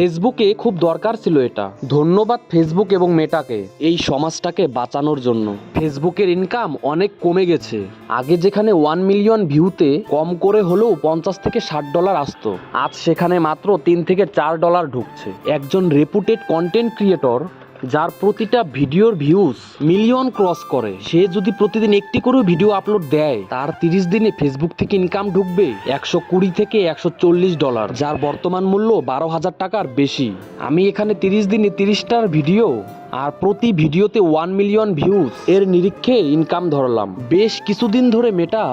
ফেসবুকে খুব দরকার ছিল এটা। ধন্যবাদ ফেসবুক এবং মেটাকে এই সমাজটাকে বাঁচানোর জন্য। ফেসবুকের ইনকাম অনেক কমে গেছে। আগে যেখানে ওয়ান মিলিয়ন ভিউতে কম করে হলেও পঞ্চাশ থেকে ষাট ডলার আসত। আজ সেখানে মাত্র তিন থেকে চার ডলার ঢুকছে। একজন রেপুটেড কন্টেন্ট ক্রিয়েটর যার প্রতিটা ভিডিওর ভিউজ মিলিয়ন ক্রস করে। সে যদি প্রতিদিন একটি করেও ভিডিও আপলোড দেয়, তার তিরিশ দিনে ফেসবুক থেকে ইনকাম ঢুকবে একশো কুড়ি থেকে একশো চল্লিশ ডলার যার বর্তমান মূল্য বারো হাজার টাকার বেশি। আমি এখানে তিরিশ দিনে তিরিশটার ভিডিও আর প্রতি ভিডিওতে ওয়ান মিলিয়ন ভিউজ এর নিরীক্ষে ইনকাম ধরলাম। বেশ কিছুদিন ধরে মেটা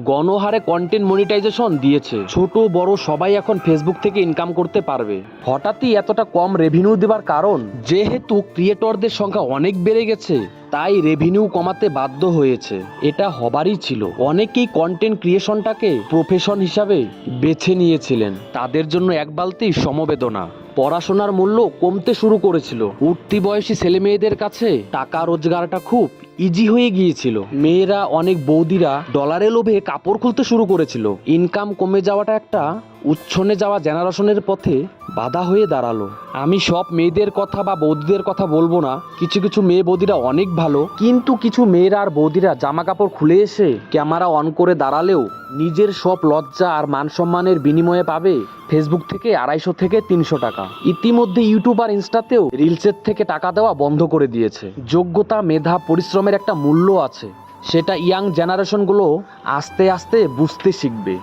গণহারে কন্টেন্ট মনিটাইজেশন দিয়েছে। ছোট, বড় সবাই এখন ফেসবুক থেকে ইনকাম করতে পারবে। হঠাৎই এতটা কম রেভিনিউ দেওয়ার কারণ, যেহেতু ক্রিয়েটরদের সংখ্যা অনেক বেড়ে গেছে, তাই রেভিনিউ কমাতে বাধ্য হয়েছে। এটা হবারই ছিল। অনেকেই কন্টেন্ট ক্রিয়েশনটাকে প্রফেশন হিসাবে বেছে নিয়েছিলেন। তাদের জন্য এক বালতি সমবেদনা। পড়াশোনার মূল্য কমতে শুরু করেছিল। উঠতি বয়সী ছেলে মেয়েদের কাছে টাকা রোজগারটা খুব ইজি হয়ে গিয়েছিল। মেয়েরা, অনেক বৌদিরা ডলারে লোভে কাপড় খুলতে শুরু করেছিল। ইনকাম কমে যাওয়াটা একটা উচ্ছনে যাওয়া জেনারেশনের পথে বাধা হয়ে দাঁড়াল। আমি সব মেয়েদের কথা বা বৌদিদের কথা বলব না। কিছু কিছু মেয়ে বৌদিরা অনেক ভালো। কিন্তু কিছু মেয়েরা আর বৌদিরা জামা কাপড় খুলে এসে ক্যামেরা অন করে দাঁড়ালেও নিজের সব লজ্জা আর মান সম্মানের বিনিময়ে পাবে ফেসবুক থেকে আড়াইশো থেকে তিনশো টাকা। ইতিমধ্যে ইউটিউব আর ইনস্টাতেও রিলসের থেকে টাকা দেওয়া বন্ধ করে দিয়েছে। যোগ্যতা, মেধা, পরিশ্রমের একটা মূল্য আছে সেটা ইয়াং জেনারেশনগুলো আস্তে আস্তে বুঝতে শিখবে।